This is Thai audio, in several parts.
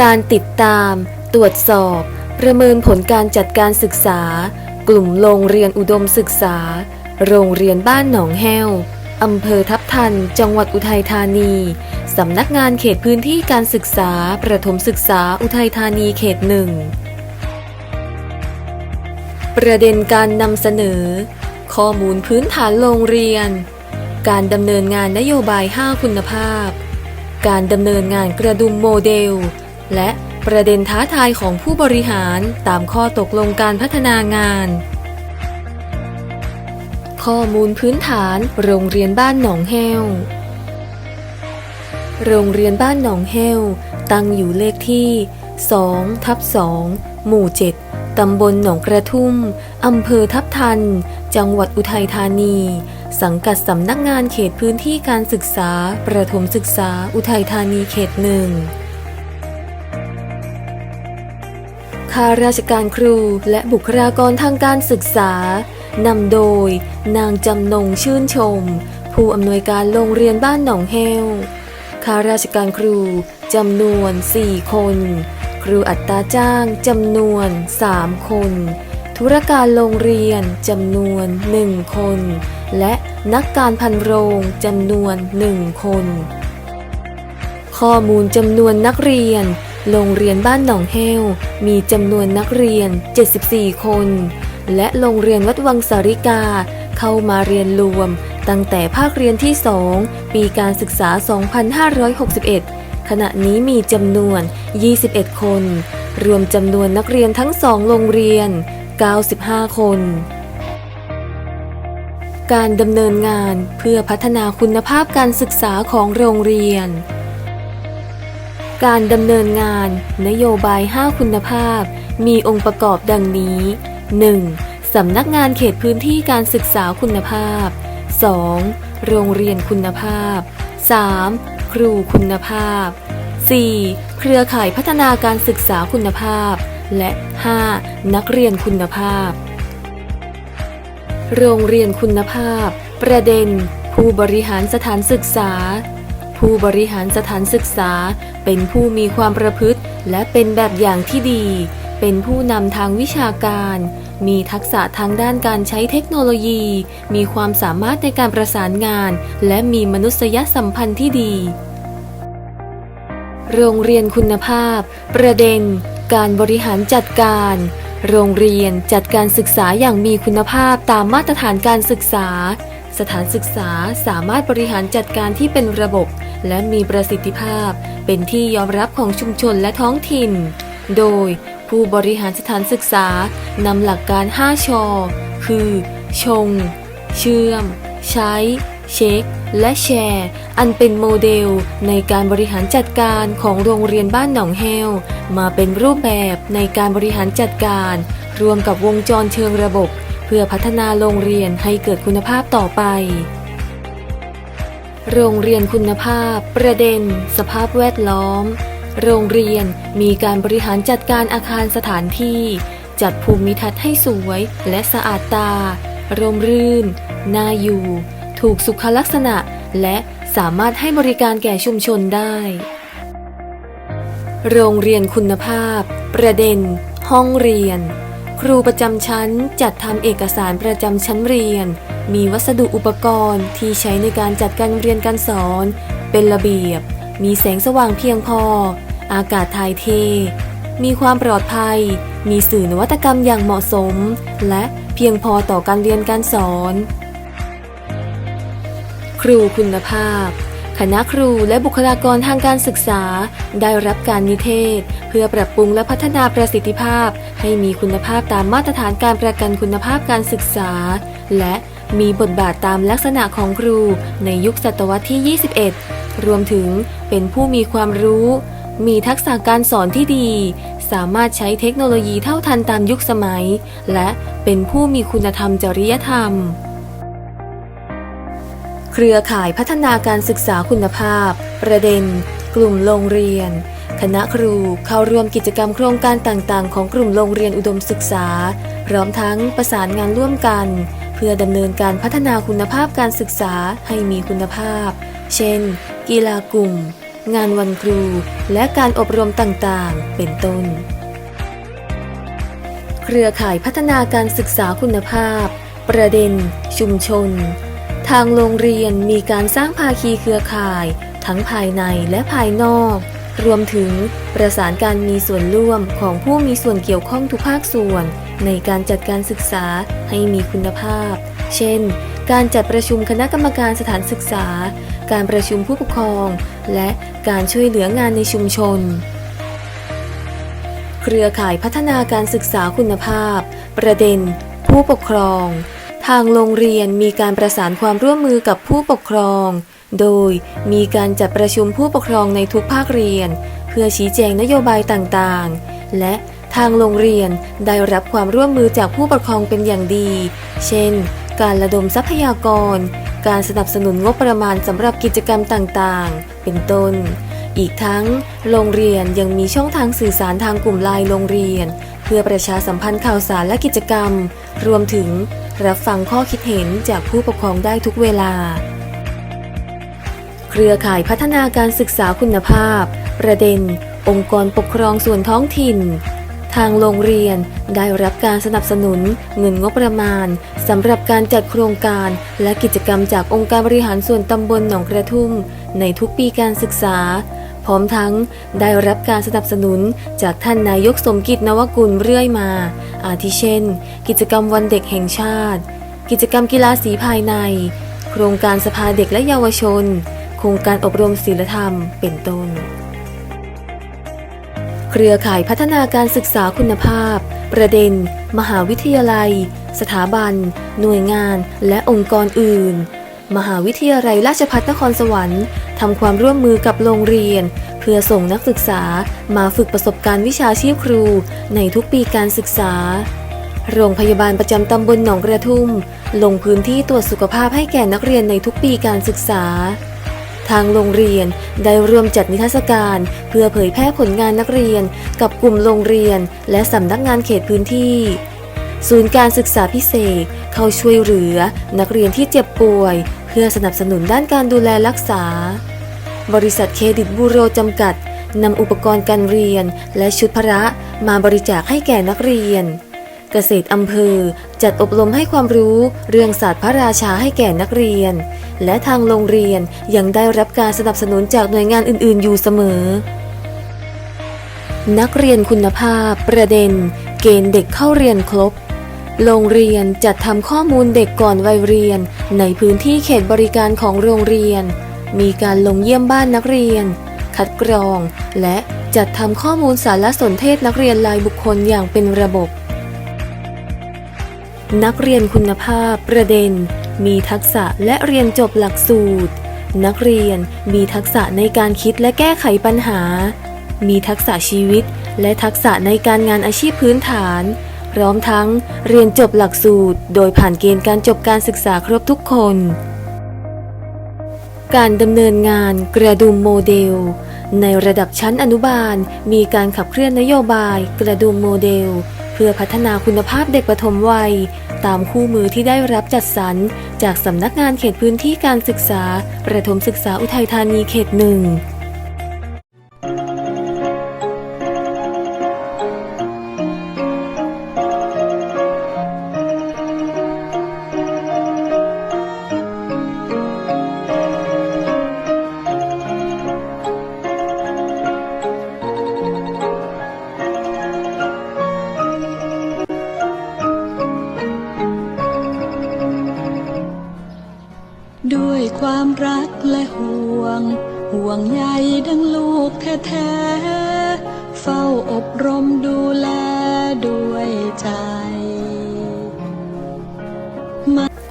การติดตาม ตรวจสอบ ประเมินผลการจัดการศึกษา กลุ่มโรงเรียนอุดมศึกษา โรงเรียนบ้านหนองแห้วอำเภอทับทัน จังหวัดอุทัยธานี สำนักงานเขตพื้นที่การศึกษา ประถมศึกษาอุทัยธานีเขตหนึ่ง ประเด็นการนำเสนอ ข้อมูลพื้นฐานโรงเรียน การดำเนินงานนโยบาย 5 คุณภาพ การดำเนินงานกระดุมโมเดล และประเด็นท้าทายของผู้บริหารตามข้อตกลงการพัฒนางาน ข้อมูลพื้นฐานโรงเรียนบ้านหนองแห้ว โรงเรียนบ้านหนองแห้ว ตั้งอยู่เลขที่ 2 ทับ 2 หมู่ 7 ตำบลหนองกระทุ่ม อำเภอทับทัน จังหวัดอุทัยธานี สังกัดสำนักงานเขตพื้นที่การศึกษา ประถมศึกษา อุทัยธานีเขตหนึ่ง ข้าราชการครูและบุคลากรทางการศึกษานำโดย นางจำนงชื่นชม ผู้อำนวยการโรงเรียนบ้านหนองแห้วข้าราชการครูจำนวน 4 คน ครูอัตราจ้างจำนวน 3 คน ธุรการโรงเรียนจำนวน 1 คน และนักการพันโรงจำนวน 1 คน ข้อมูลจำนวนนักเรียน โรงเรียนบ้านหนองแห้วมีจำนวนนักเรียน 74 คน และโรงเรียนวัดวังสาริกา เข้ามาเรียนรวม ตั้งแต่ภาคเรียนที่ 2 ปีการศึกษา 2561 ขณะนี้มีจำนวน 21 คน รวมจำนวนนักเรียนทั้งสองโรงเรียน 95 คน การดำเนินงานเพื่อพัฒนาคุณภาพการศึกษาของโรงเรียน การดำเนินงาน นโยบาย 5 คุณภาพ มีองค์ประกอบดังนี้ 1. สำนักงานเขตพื้นที่การศึกษาคุณภาพ 2. โรงเรียนคุณภาพ 3. ครูคุณภาพ 4. เครือข่ายพัฒนาการศึกษาคุณภาพ และ 5. นักเรียนคุณภาพ โรงเรียนคุณภาพ ประเด็น ผู้บริหารสถานศึกษา ผู้บริหารสถานศึกษา เป็นผู้มีความประพฤติ และเป็นแบบอย่างที่ดี เป็นผู้นำทางวิชาการ มีทักษะทางด้านการใช้เทคโนโลยี มีความสามารถในการประสานงาน และมีมนุษยสัมพันธ์ที่ดี โรงเรียนคุณภาพ ประเด็น การบริหารจัดการโรงเรียนจัดการศึกษาอย่างมีคุณภาพตามมาตรฐานการศึกษา สถานศึกษาสามารถบริหารจัดการที่เป็นระบบ และมีประสิทธิภาพเป็นที่ยอมรับของชุมชนและท้องถิ่น โดยผู้บริหารสถานศึกษานำหลักการ 5 ชอ คือ ชง เชื่อม ใช้ เช็ค และแชร์ อันเป็นโมเดลในการบริหารจัดการของโรงเรียนบ้านหนองแห้วมาเป็นรูปแบบในการบริหารจัดการ รวมกับวงจรเชิงระบบ เพื่อพัฒนาโรงเรียนให้เกิดคุณภาพต่อไป โรงเรียนคุณภาพ ประเด็น สภาพแวดล้อม โรงเรียนมีการบริหารจัดการอาคารสถานที่ จัดภูมิทัศน์ให้สวยและสะอาดตา ร่มรื่น น่าอยู่ ถูกสุขลักษณะ และสามารถให้บริการแก่ชุมชนได้ โรงเรียนคุณภาพ ประเด็น ห้องเรียน ครูประจำชั้นจัดทำเอกสารประจำชั้นเรียน มีวัสดุอุปกรณ์ที่ใช้ในการจัดการเรียนการสอน เป็นระเบียบ มีแสงสว่างเพียงพอ อากาศถ่ายเท มีความปลอดภัย มีสื่อนวัตกรรมอย่างเหมาะสม และเพียงพอต่อการเรียนการสอน ครูคุณภาพ คณะครูและบุคลากรทางการศึกษา ได้รับการนิเทศ เพื่อปรับปรุงและพัฒนาประสิทธิภาพ ให้มีคุณภาพตามมาตรฐานการประกันคุณภาพการศึกษา และมีบทบาทตามลักษณะของครูในยุคศตวรรษที่ 21 รวมถึงเป็นผู้มีความรู้ มีทักษะการสอนที่ดี สามารถใช้เทคโนโลยีเท่าทันตามยุคสมัย และเป็นผู้มีคุณธรรมจริยธรรม เครือข่ายพัฒนาการศึกษาคุณภาพ ประเด็น กลุ่มโรงเรียน คณะครูเข้าร่วมกิจกรรมโครงการต่างๆ ของกลุ่มโรงเรียนอุดมศึกษา พร้อมทั้งประสานงานร่วมกัน เพื่อดำเนินการพัฒนาคุณภาพการศึกษาให้มีคุณภาพ เช่น กีฬากลุ่ม งานวันครู และการอบรมต่างๆ เป็นต้น เครือข่ายพัฒนาการศึกษาคุณภาพ ประเด็น ชุมชน ทางโรงเรียนมีการสร้างภาคีเครือข่าย ทั้งภายในและภายนอก รวมถึงประสานการมีส่วนร่วมของผู้มีส่วนเกี่ยวข้องทุกภาคส่วน ในการจัดการศึกษาให้มีคุณภาพ เช่น การจัดประชุมคณะกรรมการสถานศึกษา การประชุมผู้ปกครอง และการช่วยเหลืองานในชุมชน เครือข่ายพัฒนาการศึกษาคุณภาพ ประเด็น ผู้ปกครอง ทางโรงเรียนมีการประสานความร่วมมือกับผู้ปกครอง โดยมีการจัดประชุมผู้ปกครองในทุกภาคเรียน เพื่อชี้แจงนโยบายต่างๆ และทางโรงเรียนได้รับความร่วมมือจากผู้ปกครองเป็นอย่างดี เช่น การระดมทรัพยากร การสนับสนุนงบประมาณสำหรับกิจกรรมต่างๆ เป็นต้น อีกทั้ง โรงเรียนยังมีช่องทางสื่อสารทางกลุ่มไลน์โรงเรียน เพื่อประชาสัมพันธ์ข่าวสารและกิจกรรม รวมถึง รับฟังข้อคิดเห็นจากผู้ปกครองได้ทุกเวลา เครือข่ายพัฒนาการศึกษาคุณภาพ ประเด็น องค์กรปกครองส่วนท้องถิ่น ทางโรงเรียนได้รับการสนับสนุนเงินงบประมาณสำหรับการจัดโครงการและกิจกรรมจากองค์การบริหารส่วนตำบลหนองกระทุ่ม ในทุกปีการศึกษา พร้อมทั้งได้รับการสนับสนุนจากท่านนายกสมกิจนวกุลเรื่อยมา อาทิเช่น กิจกรรมวันเด็กแห่งชาติ กิจกรรมกีฬาสีภายใน โครงการสภาเด็กและเยาวชน โครงการอบรมศีลธรรมเป็นต้น เครือข่ายพัฒนาการศึกษาคุณภาพ ประเด็น มหาวิทยาลัย สถาบัน หน่วยงาน และองค์กรอื่น มหาวิทยาลัยราชภัฏนครสวรรค์ทำความร่วมมือกับโรงเรียน เพื่อส่งนักศึกษามาฝึกประสบการณ์วิชาชีพครูในทุกปีการศึกษา โรงพยาบาลประจำตำบลหนองกระทุ่ม ลงพื้นที่ตรวจสุขภาพให้แก่นักเรียนในทุกปีการศึกษา ทางโรงเรียนได้ร่วมจัดนิทรรศการ เพื่อเผยแพร่ผลงานนักเรียน กับกลุ่มโรงเรียน และสำนักงานเขตพื้นที่ศูนย์การศึกษาพิเศษ เข้าช่วยเหลือ นักเรียนที่เจ็บป่วย พื่อสนับสนุนด้านการดูแลรักษา บริษัทเครดิตบูโรจำกัดนำอุปกรณ์การเรียนและชุดพระมาบริจาคให้แก่นักเรียน เกษตรอำเภอจัดอบรมให้ความรู้เรื่องศาสตร์พระราชาให้แก่นักเรียน และทางโรงเรียนยังได้รับการสนับสนุนจากหน่วยงานอื่น ๆ อยู่เสมอ นักเรียนคุณภาพ ประเด็น เกณฑ์เด็กเข้าเรียนครบ โรงเรียนจัดทำข้อมูลเด็กก่อนวัยเรียน ในพื้นที่เขตบริการของโรงเรียน มีการลงเยี่ยมบ้านนักเรียน คัดกรอง และจัดทำข้อมูลสารสนเทศนักเรียนรายบุคคลอย่างเป็นระบบ นักเรียนคุณภาพประเด็น มีทักษะและเรียนจบหลักสูตร นักเรียนมีทักษะในการคิดและแก้ไขปัญหา มีทักษะชีวิต และทักษะในการงานอาชีพพื้นฐาน พร้อมทั้งเรียนจบหลักสูตร โดยผ่านเกณฑ์การจบการศึกษาครบทุกคน การดำเนินงานกระดุมโมเดล ในระดับชั้นอนุบาล มีการขับเคลื่อนนโยบายกระดุมโมเดล เพื่อพัฒนาคุณภาพเด็กปฐมวัย ตามคู่มือที่ได้รับจัดสรร จากสำนักงานเขตพื้นที่การศึกษา ประถมศึกษาอุทัยธานีเขตหนึ่ง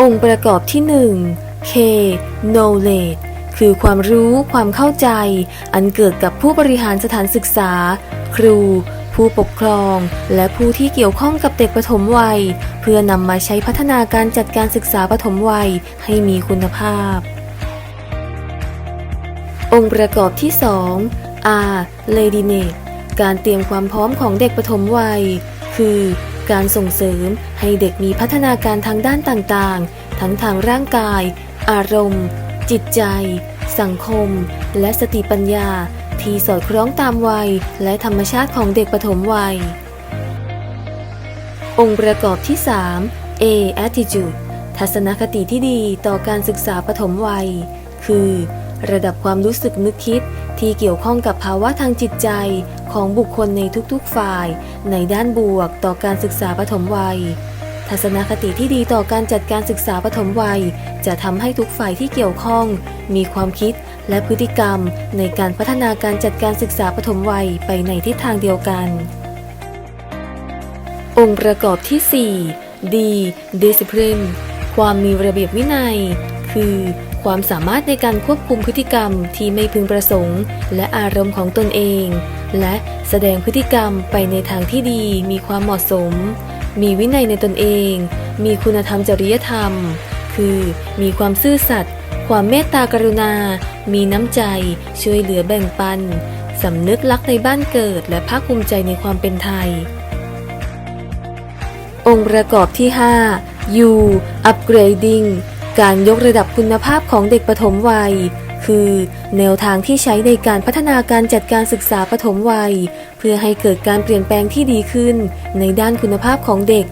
องค์ประกอบที่ 1 K knowledge คือความรู้ความเข้าใจ อันเกิดกับผู้บริหารสถานศึกษา ครู ผู้ปกครอง และผู้ที่เกี่ยวข้องกับเด็กปฐมวัย เพื่อนำมาใช้พัฒนาการจัดการศึกษาปฐมวัยให้มีคุณภาพ องค์ประกอบที่ 2 R readiness การเตรียมความพร้อมของเด็กปฐมวัย คือ การส่งเสริมให้เด็กมีพัฒนาการทางด้านต่างๆ ทั้งทางร่างกาย อารมณ์ จิตใจ สังคม และสติปัญญา ที่สอดคล้องตามวัย และธรรมชาติของเด็กปฐมวัย องค์ประกอบที่ 3 A attitude ทัศนคติที่ดีต่อการศึกษาปฐมวัย คือ ระดับความรู้สึกนึกคิด ที่เกี่ยวข้องกับภาวะทางจิตใจของบุคคลในทุกๆฝ่าย ในด้านบวกต่อการศึกษาปฐมวัย ทัศนคติที่ดีต่อการจัดการศึกษาปฐมวัย จะทำให้ทุกฝ่ายที่เกี่ยวข้อง มีความคิดและพฤติกรรมในการพัฒนาการจัดการศึกษาปฐมวัยไปในทิศทางเดียวกัน องค์ประกอบที่ 4 D discipline ความมีระเบียบวินัย คือ ความสามารถในการควบคุมพฤติกรรมที่ไม่พึงประสงค์ และอารมณ์ของตนเอง และแสดงพฤติกรรมไปในทางที่ดีมีความเหมาะสม มีวินัยในตนเอง มีคุณธรรมจริยธรรม คือมีความซื่อสัตย์ความเมตตากรุณา มีน้ำใจ ช่วยเหลือแบ่งปันสำนึกรักในบ้านเกิด และภาคภูมิใจในความเป็นไทย องค์ประกอบที่ 5 U upgrading การยกระดับคุณภาพของเด็กปฐมวัย คือแนวทางที่ใช้ในการพัฒนาการจัดการศึกษาปฐมวัย เพื่อให้เกิดการเปลี่ยนแปลงที่ดีขึ้น ในด้านคุณภาพของเด็ก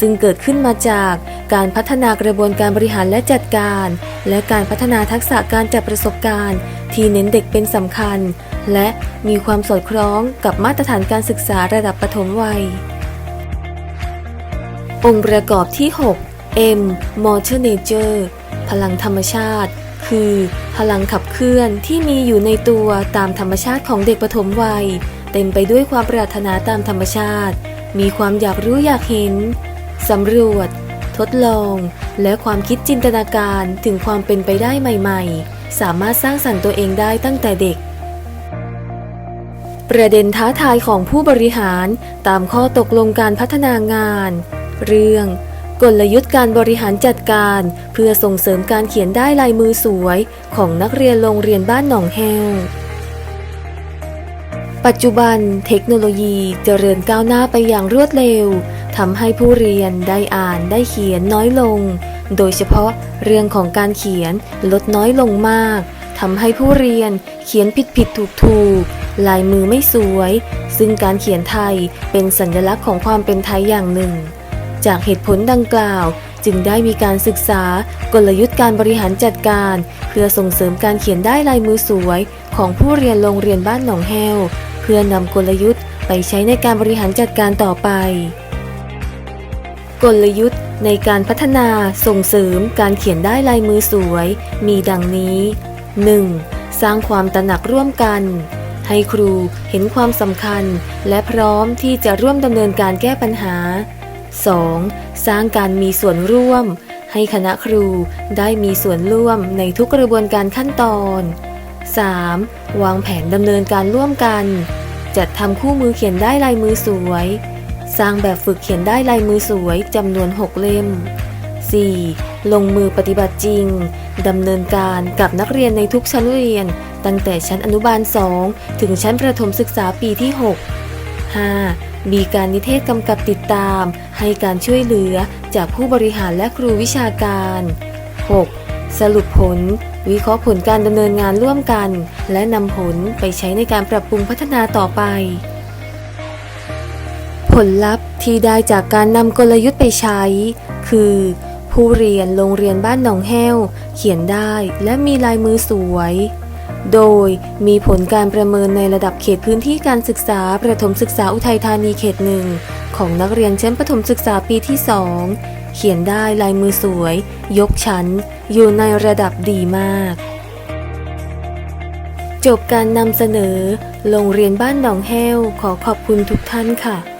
ซึ่งเกิดขึ้นมาจากการพัฒนากระบวนการบริหารและจัดการ และการพัฒนาทักษะการจัดประสบการณ์ ที่เน้นเด็กเป็นสำคัญ และมีความสอดคล้องกับมาตรฐานการศึกษาระดับปฐมวัย องค์ประกอบที่ 6 M Motor Nature พลังธรรมชาติ คือ พลังขับเคลื่อนที่มีอยู่ในตัวตามธรรมชาติของเด็กปฐมวัย เต็มไปด้วยความปรารถนาตามธรรมชาติ มีความอยากรู้อยากเห็นสำรวจ ทดลอง และความคิดจินตนาการถึงความเป็นไปได้ใหม่ ๆ สามารถสร้างสรรค์ตัวเองได้ตั้งแต่เด็กประเด็นท้าทายของผู้บริหารตามข้อตกลงการพัฒนางาน เรื่อง กลยุทธ์การบริหารจัดการ เพื่อส่งเสริมการเขียนได้ลายมือสวยของนักเรียนโรงเรียนบ้านหนองแฮวปัจจุบันเทคโนโลยีเจริญก้าวหน้าไปอย่างรวดเร็วทำให้ผู้เรียนได้อ่านได้เขียนน้อยลง โดยเฉพาะเรื่องของการเขียนลดน้อยลงมากทำให้ผู้เรียนเขียนผิดผิดถูกถูกลายมือไม่สวย ซึ่งการเขียนไทยเป็นสัญลักษณ์ของความเป็นไทยอย่างหนึ่ง จากเหตุผลดังกล่าว จึงได้มีการศึกษากลยุทธ์การบริหารจัดการ เพื่อส่งเสริมการเขียนได้ลายมือสวย ของผู้เรียนโรงเรียนบ้านหนองแฮวเพื่อนำกลยุทธ์ไปใช้ในการบริหารจัดการต่อไป กลยุทธ์ในการพัฒนาส่งเสริมการเขียนได้ลายมือสวย มีดังนี้ 1. สร้างความตระหนักร่วมกัน ให้ครูเห็นความสำคัญ และพร้อมที่จะร่วมดำเนินการแก้ปัญหา 2. สร้างการมีส่วนร่วม ให้คณะครูได้มีส่วนร่วมในทุกกระบวนการขั้นตอน 3. วางแผนดำเนินการร่วมกัน จัดทำคู่มือเขียนได้ลายมือสวย สร้างแบบฝึกเขียนได้ลายมือสวยจำนวน 6 เล่ม 4. ลงมือปฏิบัติจริง ดำเนินการกับนักเรียนในทุกชั้นเรียน ตั้งแต่ชั้นอนุบาล 2 ถึงชั้นประถมศึกษาปีที่ 6 5. มีการนิเทศกำกับติดตาม ให้การช่วยเหลือจากผู้บริหารและครูวิชาการ 6. สรุปผล วิเคราะห์ผลการดำเนินงานร่วมกัน และนำผลไปใช้ในการปรับปรุงพัฒนาต่อไป ผลลัพธ์ที่ได้จากการนำกลยุทธ์ไปใช้ คือ ผู้เรียนโรงเรียนบ้านหนองแห้ว เขียนได้และมีลายมือสวย โดยมีผลการประเมินในระดับเขตพื้นที่การศึกษาประถมศึกษาอุทัยธานีเขตหนึ่งของนักเรียนชั้นประถมศึกษาปีที่2เขียนได้ลายมือสวย ยกชั้น อยู่ในระดับดีมาก จบการนำเสนอ โรงเรียนบ้านหนองแห้วขอขอบคุณทุกท่านค่ะ